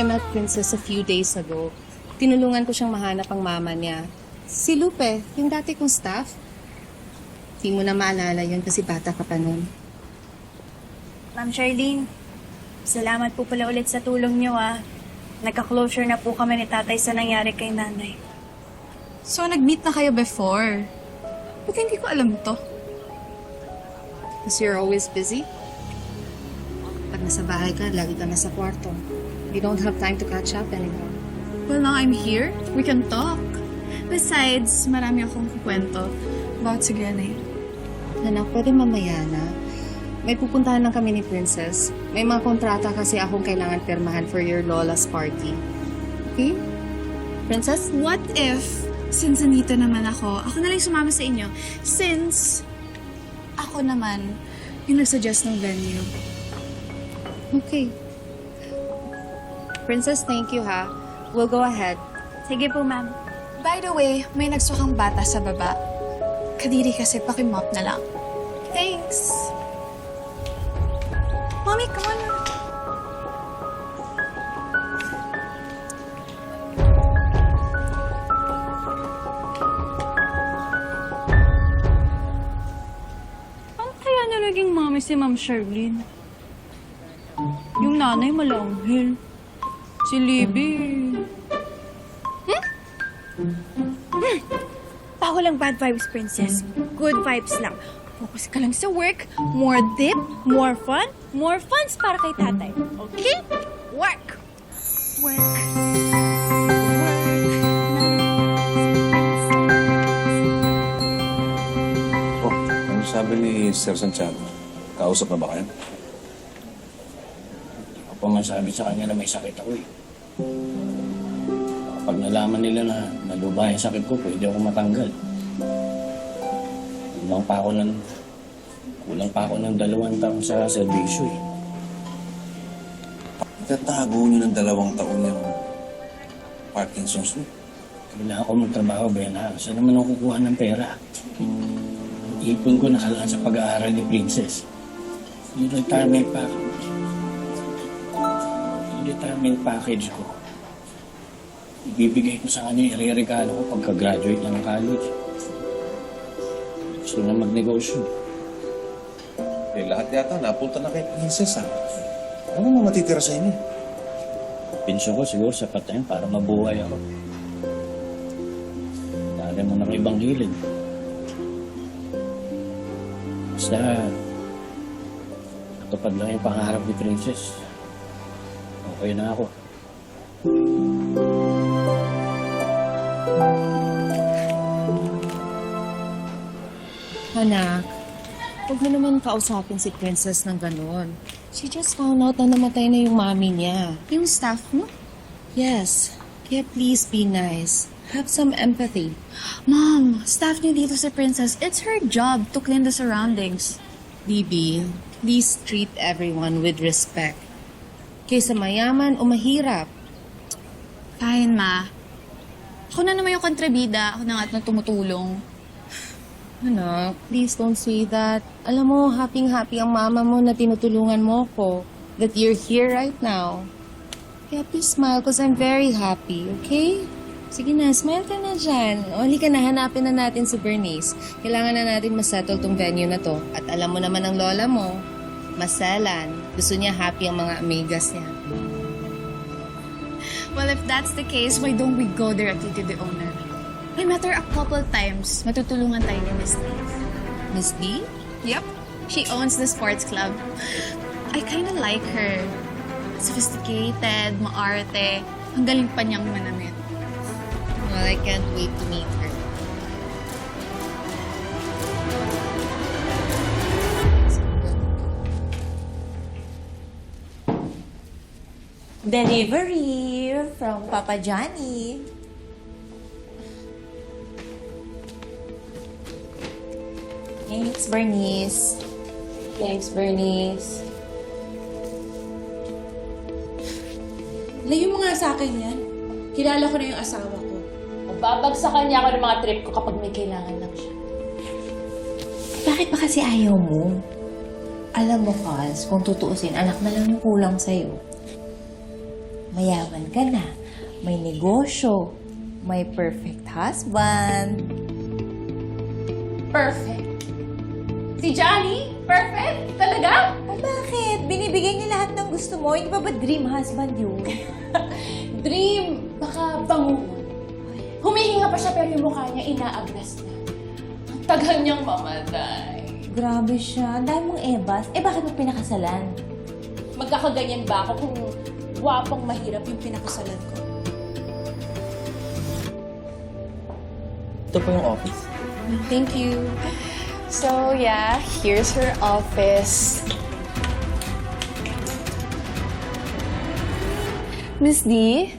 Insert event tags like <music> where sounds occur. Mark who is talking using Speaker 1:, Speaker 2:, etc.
Speaker 1: I met Princess a few days ago. Tinulungan ko siyang mahanap ang mama niya. Si Lupe, yung dati kong staff. Di mo na maalala yun kasi bata ka pa nun.
Speaker 2: Ma'am Charlene, salamat po pala ulit sa tulong niyo ah. Nagka-closure na po kami ni tatay sa nangyari kay nanay.
Speaker 3: So, nag-meet na kayo before? Ba't hindi ko alam to?
Speaker 1: Because you're always busy. Pag nasa bahay ka, lagi ka nasa kwarto. You don't have time to catch up anymore.
Speaker 3: Well, now I'm here. We can talk. Besides, marami akong kukwento about si Granny.
Speaker 1: Anak, pwede mamaya na. May pupuntahan lang kami ni Princess. May mga kontrata kasi akong kailangan pirmahan for your Lola's party. Okay? Princess?
Speaker 3: What if, since nandito naman ako, ako na lang sumama sa inyo, since ako naman yung nagsuggest ng venue.
Speaker 1: Okay. Princess, thank you ha. We'll go ahead.
Speaker 2: Sige po, ma'am.
Speaker 3: By the way, may nagsukang bata sa baba. Kadiri kasi pakimop na lang. Thanks! Mommy, come on.
Speaker 2: Ano kaya na naging mami si Ma'am Charlene? Yung nanay malanghil. Si Libby.
Speaker 4: Ako lang bad vibes, princess. Good vibes lang. Focus ka lang sa work. More dip, more fun, more funds para kay tatay. Okay? Work! Work.
Speaker 5: Oh, ano sabi ni Sir Santiago? Kausap na ba kayo?
Speaker 6: Ako pa masabi sa kanya na may sakit ako eh. Kapag nalaman nila na naluba yung sakit ko, pwede ako matanggal. Kulang pa ako ng... Kulang pa ako ng dalawang taon sa serbisyo eh.
Speaker 5: Itatago niyo ng dalawang taon yung Parkinson's niyo.
Speaker 6: Kailangan ko magtrabaho, Bena. Saan naman ako kukuha ng pera? Ipon ko nakalaan sa pag-aaral ni Princess. Yung retirement package. Yung retirement package ko. Ibibigay ko sa kanya, ireregalo ko pagka-graduate na ng college. Gusto na magnegosyo.
Speaker 5: Eh, lahat yata napunta na kay Princess, ha? Ano mo matitira sa inyo?
Speaker 6: Pinsyo ko siguro sapat na yun para mabuhay ako. Dali mo ng ibang hilig. Basta, natupad lang yung pangarap ni Princess. Okay na ako.
Speaker 1: Anak, huwag mo naman kausapin si Princess ng ganun. She just found out na namatay na yung mami niya.
Speaker 3: Yung staff mo?
Speaker 1: Yes. Kaya please be nice. Have some empathy.
Speaker 3: Mom, staff niyo dito sa Princess, it's her job to clean the surroundings.
Speaker 1: Bibi, please treat everyone with respect. Kaysa mayaman o mahirap.
Speaker 3: Fine, ma. Ako na naman yung kontrabida. Ako na nga na tumutulong.
Speaker 1: Anak, please don't say that. Alam mo, happy-happy ang mama mo na tinutulungan mo ko. That you're here right now. Kaya please smile because I'm very happy, okay? Sige na, smile ka na dyan. O, ka na, hanapin na natin si Bernice. Kailangan na natin masettle tong venue na to. At alam mo naman ang lola mo, masalan. Gusto niya happy ang mga amigas niya.
Speaker 3: Well, if that's the case, why don't we go directly to the owner? I met her a couple times. Matutulungan tayo ni Miss Steve.
Speaker 1: Miss D?
Speaker 3: Yep. She owns the sports club. I kinda like her. Sophisticated, maarte. Ang galing pa niyang manamit.
Speaker 1: Well, I can't wait to meet her.
Speaker 7: Delivery from Papa Johnny. Thanks, Bernice. Thanks, Bernice.
Speaker 8: Layo mo nga sa akin yan. Kilala ko na yung asawa ko.
Speaker 7: Babagsakan niya ako ng mga trip ko kapag may kailangan lang siya. Bakit ba kasi ayaw mo? Alam mo, Kals, kung tutuusin, anak na lang yung kulang sa'yo.
Speaker 9: Mayaman ka na, may negosyo, may perfect husband.
Speaker 7: Perfect. Si Johnny? Perfect? Talaga?
Speaker 9: O bakit? Binibigay niya lahat ng gusto mo. Hindi ba ba dream husband yun? <laughs>
Speaker 7: Dream, baka bangungon. Humihinga pa siya pero yung mukha niya inaagnas na. Ang tagal niyang mamatay.
Speaker 9: Grabe siya. Ang dami mong ebas. Eh, bakit mo pinakasalan?
Speaker 7: Magkakaganyan ba ako kung gwapong mahirap yung pinakasalan ko?
Speaker 5: Ito po yung office.
Speaker 3: Thank you. So, yeah, here's her office. Miss D,